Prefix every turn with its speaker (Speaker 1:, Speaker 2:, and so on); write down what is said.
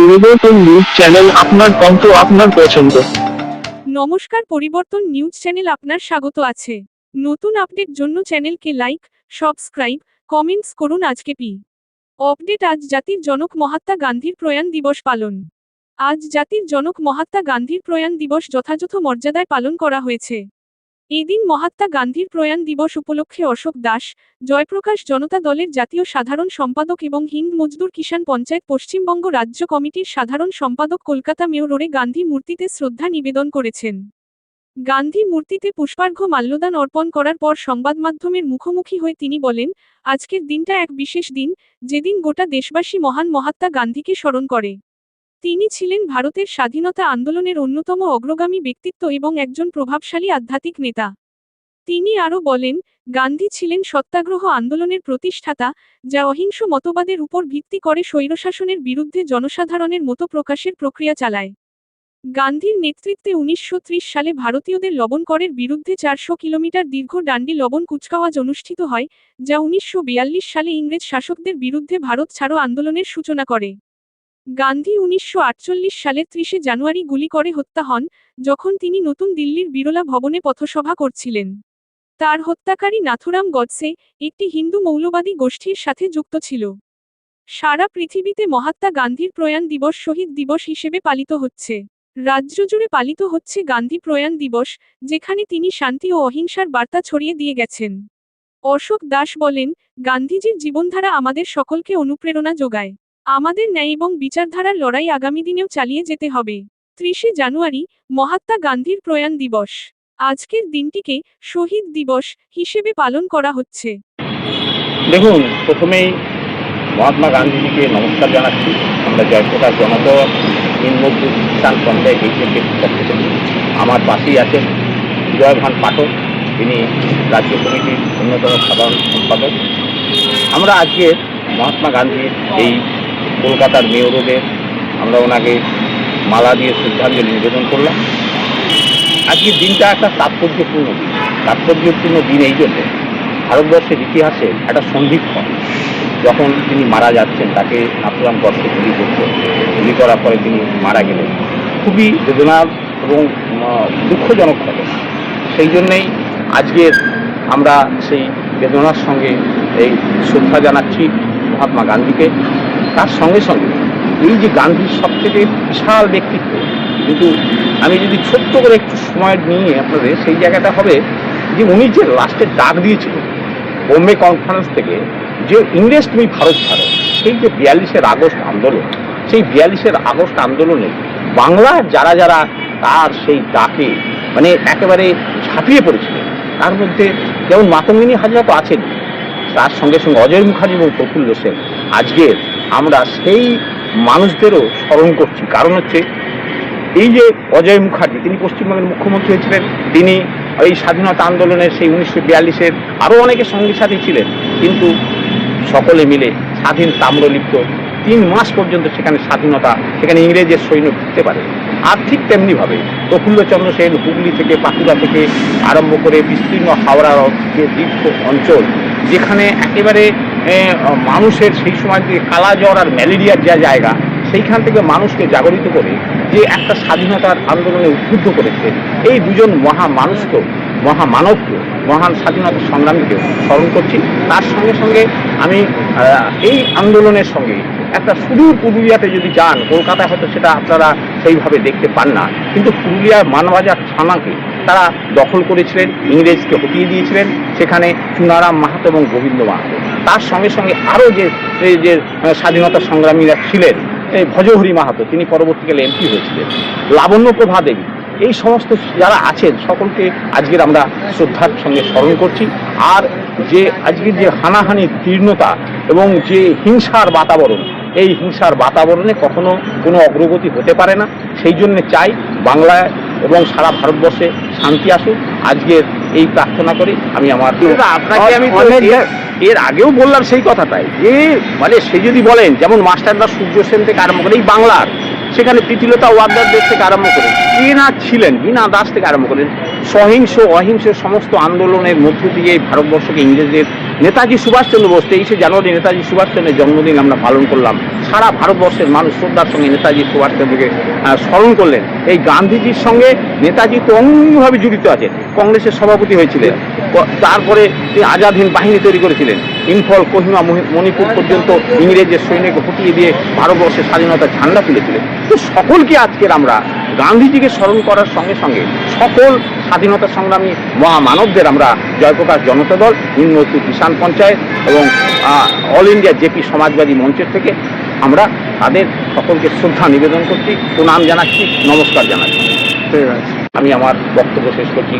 Speaker 1: পরিবর্তন news channel আপনার কণ্ঠ আপনার পছন্দ।
Speaker 2: নমস্কার, পরিবর্তন নিউজ চ্যানেল আপনার স্বাগত আছে। নতুন আপডেট জন্য চ্যানেলকে লাইক সাবস্ক্রাইব কমেন্টস করুন আজকে পি। আপডেট আজ জাতির জনক মহাত্মা গান্ধীর প্রয়াণ দিবস পালন। আজ জাতির জনক মহাত্মা গান্ধীর প্রয়াণ দিবস যথাযথ মর্যাদায় পালন করা হয়েছে। এদিন মহাত্মা গান্ধীর প্রয়াণ দিবস উপলক্ষে অশোক দাস, জয়প্রকাশ জনতা দলের জাতীয় সাধারণ সম্পাদক এবং হিন্দ মজদুর কিষাণ পঞ্চায়েত পশ্চিমবঙ্গ রাজ্য কমিটির সাধারণ সম্পাদক কলকাতা মেয়র রোডে গান্ধী মূর্তিতে শ্রদ্ধা নিবেদন করেছেন। গান্ধী মূর্তিতে পুষ্পার্ঘ্য মাল্যদান অর্পণ করার পর সংবাদ মাধ্যমের মুখোমুখি হয়ে তিনি বলেন, আজকের দিনটা এক বিশেষ দিন, যেদিন গোটা দেশবাসী মহান মহাত্মা গান্ধীকে স্মরণ করে। তিনি ছিলেন ভারতের স্বাধীনতা আন্দোলনের অন্যতম অগ্রগামী ব্যক্তিত্ব এবং একজন প্রভাবশালী আধ্যাত্মিক নেতা। তিনি আরও বলেন, গান্ধী ছিলেন সত্যাগ্রহ আন্দোলনের প্রতিষ্ঠাতা, যা অহিংস মতবাদের উপর ভিত্তি করে স্বৈরশাসনের বিরুদ্ধে জনসাধারণের মতো প্রকাশের প্রক্রিয়া চালায়। গান্ধীর নেতৃত্বে উনিশশো ত্রিশ সালে ভারতীয়দের লবণ করের বিরুদ্ধে চারশো কিলোমিটার দীর্ঘ ডান্ডি লবণ কুচকাওয়াজ অনুষ্ঠিত হয়, যা উনিশশো বিয়াল্লিশ সালে ইংরেজ শাসকদের বিরুদ্ধে ভারত ছাড়ো আন্দোলনের সূচনা করে। গান্ধী উনিশশো আটচল্লিশ সালের ত্রিশে জানুয়ারি গুলি করে হত্যা হন, যখন তিনি নতুন দিল্লির বিরলা ভবনে পথসভা করছিলেন। তার হত্যাকারী নাথুরাম গডসে একটি হিন্দু মৌলবাদী গোষ্ঠীর সাথে যুক্ত ছিল। সারা পৃথিবীতে মহাত্মা গান্ধীর প্রয়াণ দিবস শহীদ দিবস হিসেবে পালিত হচ্ছে। রাজ্য জুড়ে পালিত হচ্ছে গান্ধী প্রয়াণ দিবস, যেখানে তিনি শান্তি ও অহিংসার বার্তা ছড়িয়ে দিয়ে গেছেন। অশোক দাস বলেন, গান্ধীজির জীবনধারা আমাদের সকলকে অনুপ্রেরণা যোগায়। আমাদের ন্যায় এবং বিচারধারার লড়াই আগামী দিনেও চালিয়ে যেতে হবে। ত্রিশে জানুয়ারি, মহাত্মা গান্ধীর প্রয়াণ দিবস। আজকের দিনটিকে শহীদ দিবস হিসেবে পালন করা হচ্ছে।
Speaker 3: দেখুন, প্রথমেই মহাত্মা গান্ধীজিকে নমস্কার জানাচ্ছি। আমরা জয়প্রকাশ জনতা নিম্নবুদ্ধ কিষাণ পঞ্চায়েত আমার পাশেই আছেন জয় ভান পাঠক। তিনি রাজ্য কমিটির অন্যতম সাধারণ সম্পাদক। আমরা আজকে মহাত্মা গান্ধীর এই কলকাতার মেয়র রোডে আমরা ওনাকে মালা দিয়ে শ্রদ্ধাঞ্জলি নিবেদন করলাম। আজকের দিনটা একটা তাৎপর্যপূর্ণ দিন। তাৎপর্যপূর্ণ দিন এই জন্য ভারতবর্ষের ইতিহাসে একটা সন্ধিক্ষণ। যখন তিনি মারা যাচ্ছেন, তাকে নাথুরাম গডসে গুলি করছে গুলি করার পরে তিনি মারা গেলেন। খুবই বেদনার এবং দুঃখজনক ঘটনা। সেই জন্যেই আজকের আমরা সেই বেদনার সঙ্গে এই শ্রদ্ধা জানাচ্ছি মহাত্মা গান্ধীকে। তার সঙ্গে সঙ্গে এই যে গান্ধীর সব থেকে বিশাল ব্যক্তিত্ব, কিন্তু আমি যদি ছোট্ট করে একটু সময় নিয়ে আপনাদের, সেই জায়গাটা হবে যে উনি যে লাস্টে ডাক দিয়েছিলেন বোম্বে কনফারেন্স থেকে যে ইংরেজ তুমি ভারত ছাড়ো সেই যে বিয়াল্লিশের আগস্ট আন্দোলন, সেই বিয়াল্লিশের আগস্ট আন্দোলনে বাংলার যারা যারা তার সেই ডাকে মানে একেবারে ঝাঁপিয়ে পড়েছিলেন, তার মধ্যে যেমন মাতঙ্গিনী হাজরা তো আছেন তার সঙ্গে সঙ্গে অজয় মুখার্জি এবং প্রফুল্ল সেন, আজকের আমরা সেই মানুষদেরও স্মরণ করছি। কারণ হচ্ছে, এই যে অজয় মুখার্জি, তিনি পশ্চিমবঙ্গের মুখ্যমন্ত্রী হয়েছিলেন, তিনি এই স্বাধীনতা আন্দোলনের সেই উনিশশো বিয়াল্লিশের আরও অনেকে সঙ্গী সাথী ছিলেন, কিন্তু সকলে মিলে স্বাধীন তাম্রলিপ্ত তিন মাস পর্যন্ত সেখানে স্বাধীনতা, সেখানে ইংরেজের সৈন্য ঢুকতে পারে। আর ঠিক তেমনিভাবে প্রফুল্লচন্দ্র সেন হুগলি থেকে পাকুড়া থেকে আরম্ভ করে বিস্তীর্ণ হাওড়ার যে দীর্ঘ অঞ্চল, যেখানে একেবারে মানুষের সেই সময় যে কালা জ্বর আর ম্যালেরিয়ার যা জায়গা, সেইখান থেকে মানুষকে জাগরিত করে যে একটা স্বাধীনতার আন্দোলনে উদ্বুদ্ধ করেছে, এই দুজন মহা মানুষকে মহামানবকে মহান স্বাধীনতা সংগ্রামীকে স্মরণ করছি। তার সঙ্গে সঙ্গে আমি এই আন্দোলনের সঙ্গে একটা সুদূর পুরুলিয়াতে যদি যান, কলকাতায় হয়তো সেটা আপনারা সেইভাবে দেখতে পান না। কিন্তু পুরুলিয়ার মানবাজার থানাকে তারা দখল করেছিলেন, ইংরেজকে হটিয়ে দিয়েছিলেন। সেখানে চুনারাম মাহাতো এবং গোবিন্দ মাহাতো। তার সঙ্গে সঙ্গে আরও যে, এই যে স্বাধীনতা সংগ্রামীরা ছিলেন, এই ভজহরি মাহাতো, তিনি পরবর্তীকালে এমপি হয়েছিলেন। লাবণ্য প্রভা দেবী, এই সমস্ত যারা আছেন, সকলকে আজকের আমরা শ্রদ্ধার সঙ্গে স্মরণ করছি। আর যে আজকের যে হানাহানি তীর্ণতা এবং যে হিংসার বাতাবরণ, এই হিংসার বাতাবরণে কখনো কোনো অগ্রগতি হতে পারে না। সেই জন্য চাই বাংলায় এবং সারা ভারতবর্ষে শান্তি আসুক। আজকের এই প্রার্থনা করি আমি আমার আপনাকে আমি এর- আগেও বললাম সেই কথাটাই যে মানে সে যদি বলেন যেমন মাস্টাররা সূর্য সেন থেকে আরম্ভ করে এই বাংলার সেখানে প্রীতিলতা ওয়াদ্দার দেশ থেকে আরম্ভ করে কে না ছিলেন বিনা দাস থেকে আরম্ভ করেন সহিংস অহিংস সমস্ত আন্দোলনের মধ্য দিয়ে ভারতবর্ষকে ইংরেজদের নেতাজি সুভাষচন্দ্র বোস, তেইশে জানুয়ারি নেতাজি সুভাষচন্দ্রের জন্মদিন আমরা পালন করলাম। সারা ভারতবর্ষের মানুষ শ্রদ্ধার সঙ্গে নেতাজি সুভাষচন্দ্রকে স্মরণ করলেন। এই গান্ধীজির সঙ্গে নেতাজি তো অঙ্গভাবে জড়িত আছে। কংগ্রেসের সভাপতি হয়েছিলেন। তারপরে তিনি আজাদ হিন্দ বাহিনী তৈরি করেছিলেন। ইম্ফল, কোহিমা মণিপুর পর্যন্ত ইংরেজের সৈন্যকে হটিয়ে দিয়ে ভারতবর্ষের স্বাধীনতার ঝান্ডা তুলেছিলেন। তো সকলকে আজকের আমরা গান্ধীজিকে স্মরণ করার সঙ্গে সঙ্গে সকল স্বাধীনতা সংগ্রামী মহামানবদের আমরা জয়প্রকাশ জনতা দল নিম্নতু কিষাণ পঞ্চায়েত এবং অল ইন্ডিয়া জেপি সমাজবাদী মঞ্চের থেকে আমরা তাদের সকলকে শ্রদ্ধা নিবেদন করছি প্রণাম জানাচ্ছি নমস্কার জানাচ্ছি।
Speaker 1: ঠিক আছে।
Speaker 3: আমি আমার বক্তব্য শেষ করছি।